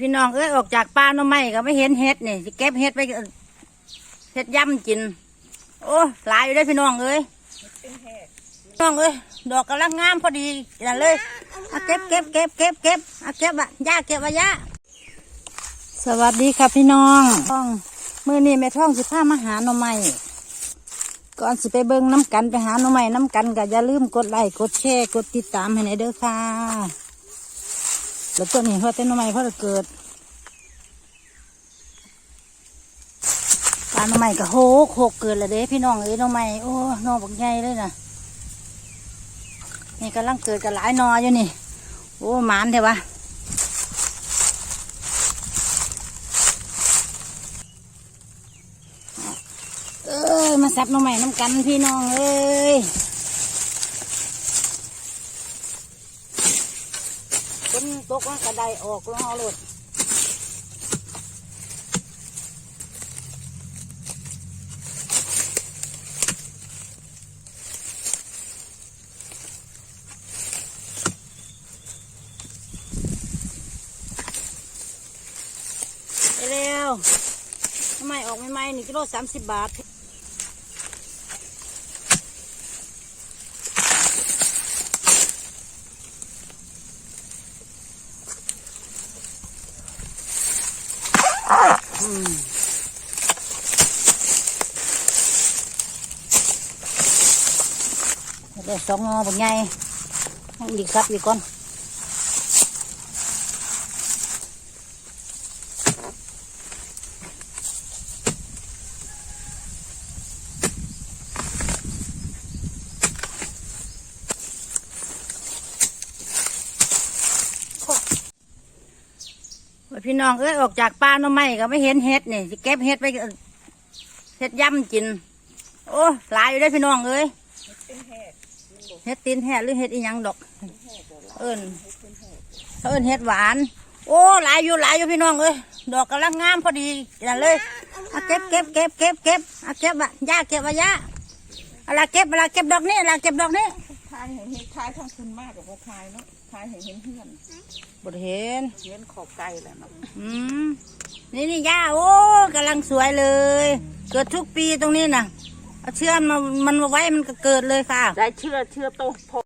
พี่น้องเอ้ยออกจากป่าน่อไม้ก็ไม่เห็นเห็ดนี่สิเก็บเห็ดไปเห็ดย่ำกิน โอ้หลายอยู่ได้พี่น้องเอ้ยพี่น้องเอ้ยดอกกำลังงามพอดีนั่นเลยเอาเก็บเก็บเก็บเก็บเก็บเอาเก็บอะย่าเก็บอะย่าสวัสดีครับพี่น้องท่องมือนี้แม่ท่องสิพามาหาหน่อไม้ก่อนสิไปเบิ่งน้ำกันไปหาหน่อไม้น้ำกันก็อย่าลืมกดไลค์กดแชร์กดติดตามให้ในอยเด้อค่ะ แล้วตัวนี้เพราะเต้นไม้เพราะเกิดปลาหน่อไม้ก็โหกโหกเกิดแล้วเด้พี่น้องเอ้ยหน่อไม้โอ้หนอบักใหญ่เลยนะนี่กำลังเกิดกับหลายนออยู่นี่ โอ้หมานเถอะวะเอ้ยมาซับหน่อไม้น้ำกันพี่น้องเอ้ย นตกมันกระไดออกแล้วเอาโลดไปเร็วทำไมออกใหม่นี่กิโลสามสิบบาท เดี๋ยวสองงอบักใหญ่ให้ดีครับอีกก่อนโอ้ย พี่น้องเอ้ยออกจากป่าหน่อไม้ก็ไม่เห็นเห็ดนี่สิเก็บเห็ดไปเห็ดย่ำกิน โอ้หลายอยู่ได้อพี่น้องเอ้ยเฮ็ดตีนแห่หรือเฮ็ดอีหยังดอก เอิญเอิญเฮ็ดหวาน โอ้หลายอยู่หลายอยู่พี่น้องเอ้ยดอกกำลังงามพอดีนั่นเลยเอาเก็บเก็บเก็บเก็บเก็บเอาเก็บอะย่าเก็บอะย่าอะไรเก็บอะไรเก็บดอกนี้อะไรเก็บดอกนี้ทายเห็นเห็นทายทั้งคุณมากกับว่าทายเนาะทายเห็นเห็นเพื่อนบดเห็นเห็นขอบไก่แหละเนาะอืมนี่นี่ย่าโอ้กำลังสวยเลย เกิดทุกปีตรงนี้น่ะเอาเชื่อมมามันมาไว้มันก็เกิดเลยค่ะ ได้เชื่อเชื่อโตพอ